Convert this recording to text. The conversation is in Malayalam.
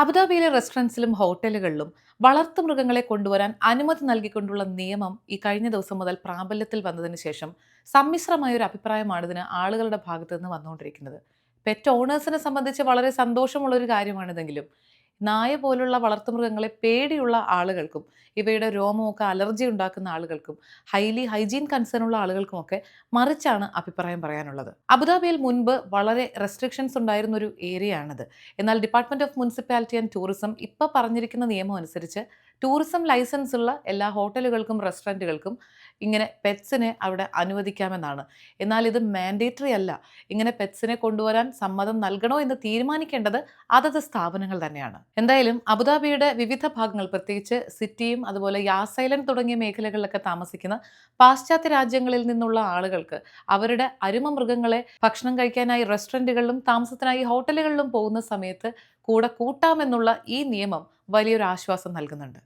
അബുദാബിയിലെ റെസ്റ്റോറന്റ്സിലും ഹോട്ടലുകളിലും വളർത്തു മൃഗങ്ങളെ കൊണ്ടുവരാൻ അനുമതി നൽകിക്കൊണ്ടുള്ള നിയമം ഈ കഴിഞ്ഞ ദിവസം മുതൽ പ്രാബല്യത്തിൽ വന്നതിന് ശേഷം സമ്മിശ്രമായ ഒരു അഭിപ്രായമാണ് ഇതിന് ആളുകളുടെ ഭാഗത്തു നിന്ന് വന്നുകൊണ്ടിരിക്കുന്നത്. പെറ്റ് ഓണേഴ്സിനെ സംബന്ധിച്ച് വളരെ സന്തോഷമുള്ള ഒരു കാര്യമാണിതെങ്കിലും നായ പോലുള്ള വളർത്തുമൃഗങ്ങളെ പേടിയുള്ള ആളുകൾക്കും ഇവയുടെ രോമമൊക്കെ അലർജി ഉണ്ടാക്കുന്ന ആളുകൾക്കും ഹൈലി ഹൈജീൻ കൺസേൺ ഉള്ള ആളുകൾക്കുമൊക്കെ മറിച്ചാണ് അഭിപ്രായം പറയാനുള്ളത്. അബുദാബിയിൽ മുൻപ് വളരെ റെസ്ട്രിക്ഷൻസ് ഉണ്ടായിരുന്ന ഒരു ഏരിയ ആണിത് എന്നാൽ department of municipality and tourism ഇപ്പോൾ പറഞ്ഞിരിക്കുന്ന നിയമം അനുസരിച്ച് ടൂറിസം ലൈസൻസ് ഉള്ള എല്ലാ ഹോട്ടലുകൾക്കും റെസ്റ്റോറന്റുകൾക്കും ഇങ്ങനെ പെറ്റ്സിനെ അവിടെ അനുവദിക്കാമെന്നാണ്. എന്നാൽ ഇത് മാൻഡേറ്ററി അല്ല. ഇങ്ങനെ പെറ്റ്സിനെ കൊണ്ടുവരാൻ സമ്മതം നൽകണോ എന്ന് തീരുമാനിക്കേണ്ടത് അതത് സ്ഥാപനങ്ങൾ തന്നെയാണ്. എന്തായാലും അബുദാബിയുടെ വിവിധ ഭാഗങ്ങൾ പ്രത്യേകിച്ച് സിറ്റിയും അതുപോലെ യാസൈലൻ തുടങ്ങിയ മേഖലകളിലൊക്കെ താമസിക്കുന്ന പാശ്ചാത്യ രാജ്യങ്ങളിൽ നിന്നുള്ള ആളുകൾക്ക് അവരുടെ അരുമ മൃഗങ്ങളെ ഭക്ഷണം കഴിക്കാനായി റെസ്റ്റോറന്റുകളിലും താമസത്തിനായി ഹോട്ടലുകളിലും പോകുന്ന സമയത്ത് കൂടെ കൂട്ടാമെന്നുള്ള ഈ നിയമം വലിയൊരു ആശ്വാസം നൽകുന്നുണ്ട്.